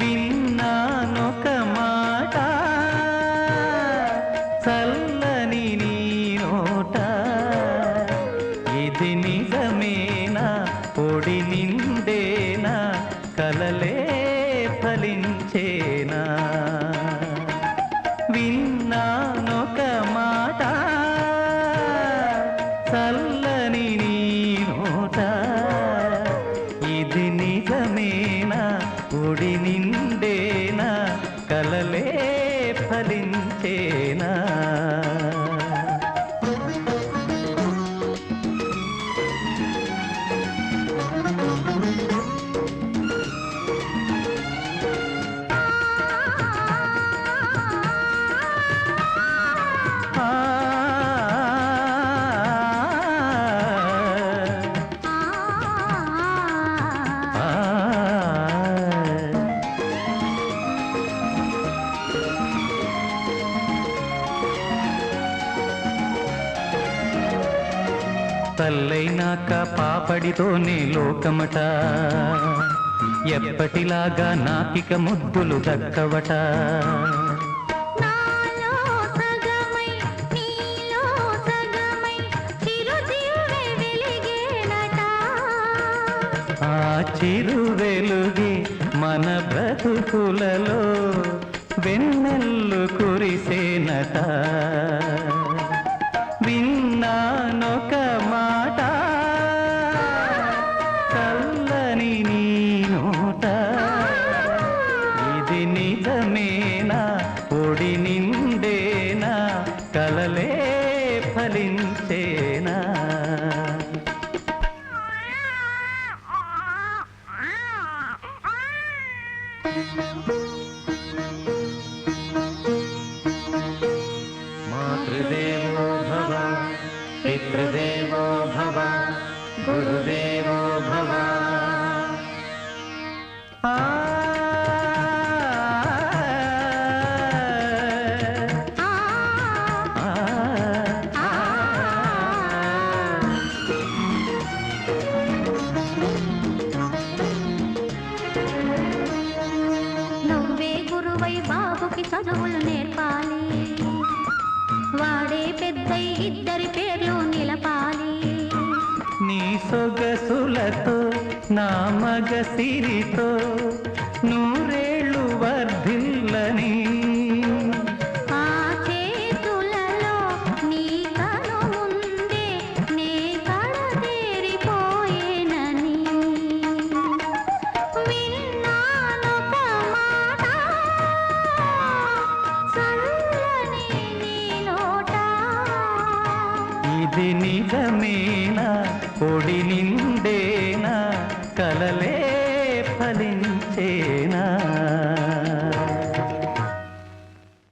విన్నానొక మాట చల్లని నీ నోట. ఇది నిజమేనా? పొడి నిండేనా? కలలే ఫలించేనా? విన్నానొక మాట చల్ల ఒడి నిండేనా కలలే ఫలించేనా తల్లైనాక పాపడితోనే లోకమట. ఎప్పటిలాగా నాకిక ముద్దులు దక్కవట. ఆ చిరు వెలుగి మన బ్రతుకులలో వెన్నెల్లు కురిసేనట. వలే ఫలించేనా? మాతృదేవో భవ పితృదేవో భవ గురుదేవ బాబుకి చదువులు నేర్పాలి. వాడే పెద్ద ఇద్దరి పేర్లు నిలపాలి. నీ సొగసులతో నా మగ సిరితో నూరే ఇది నిజమేనా? పొడి నిండేనా? కలలే ఫలించే